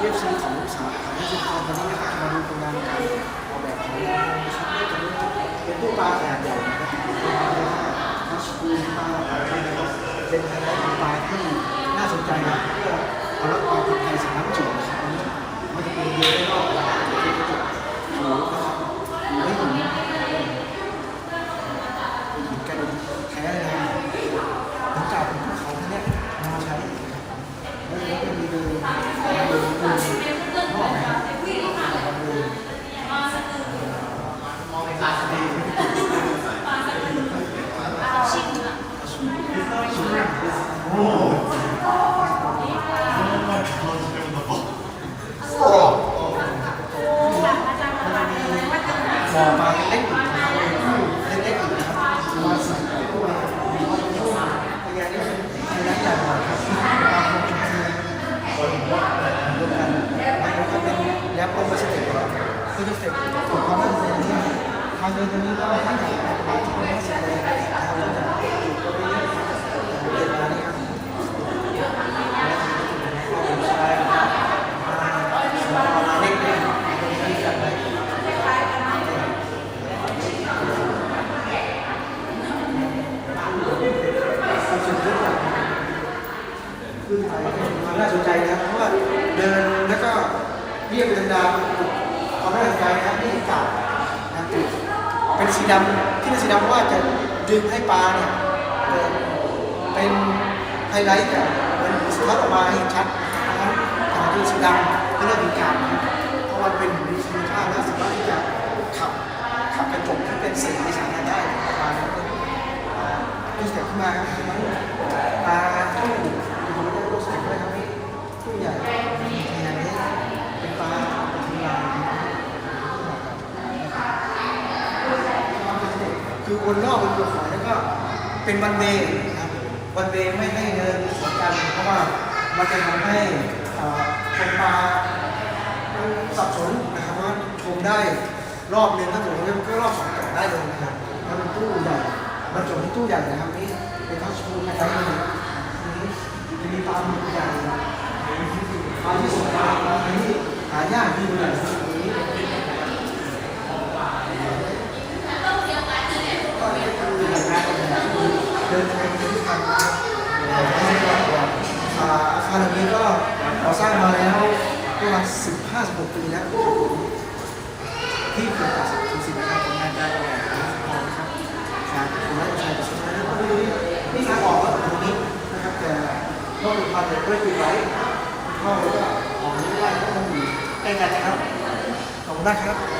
เอฟซีของสาขาที่ชุมพรวันนี้นะครับมาดูโครงการการออกแบบของนะครับเป็นตู้ปลาขนาดใหญ่นะครับทัชสกรีนปลาเป็นอะไรปลาที่น่าสนใจนะเพื่อเอาละความปลอดภัยสำนักจุดนะครับมันจะเป็นเยอะได้รอบหมูนะครับหมูไม่หมูหินกระดูแท้เลยนะหลังจากเป็นภูเขาเนี่ยมาใช้แล้วก็มีเดินเป็นะครับเลยานนี่เป็นร้านใหญ่หน่อยครับปลาคงจะเป็นรวมกันแล้วก็ นแรปโอเวอร์สเต็ปคือสเต็ปของความเป็นตัวนี้ทางเดินตรงนี้ก็ให้ใหญ่าที่เป็นสนจากจุดตรงนี้เป็นมานี่ครับใช่เล็กๆตรงนี้กันเลยน่าสนใจนะครับเพราะว่าเดินแล้วก็ เรียบเดินดาวความน่าสนใจนะครับนี่กาดนะเป็นสีดำที่เป็นสีดำว่าจะดึงให้ปลาเนี่ยเป็นไฮไลท์กับมันสะท้อนออกมาให้ชัดนะครับขณะที่สีดำก็เรียกเป็นการเพราะมันเป็นมีคุณค่าและสามารถที่จะขับขับกระจกที่เป็นสีสามารได้ประมาณนั้นดูสเต็ปขึ้นมาครับมันตาตู้อยู่ในตู้สเต็ปด้วยครับนี่ตู้ใหญ่ใหญ่นี้เป็นปลาทีลาย คือวนรอบเป็นตัวฝอยแล้วก็เป็นวันเวย์นะครับวันเวย์ไม่ให้เดินสวนกันเพราะว่ามันจะทำให้คนปลาสับสนนะครับว่าชมได้รอบหนึงถ้าสมมติว่าก็รอบสองต่อได้เลยนะครับแล้วเป็นตู้ใหญ่บรรจุที่ตู้ใหญ่นะครับนี่เป็นทัชสกรีนะครับนี่จะมีปลาหมึกใหญ่ปลาที่สวยปลาที่หายากที่ดูใหญ่สุ ดินทางไปที่ทางนะครับอาคารหลังนี้ก็ก่อสร้างมาแล้วประมาณ15 16 ปีแล้วที่เกิดจากสิ่งสิ่งนะครับผลงานการออกแบบนะครับครับผมว่าจะใช้จะใช้แล้วก็ดูนี่นี่ทางออกก็ตรงนี้นะครับแต่ก็มีความเด็ดด้วยปิดไว้เข้าออกนี้ได้ก็ต้องอยู่ใกล้กันนะครับขอบคุณมากครับ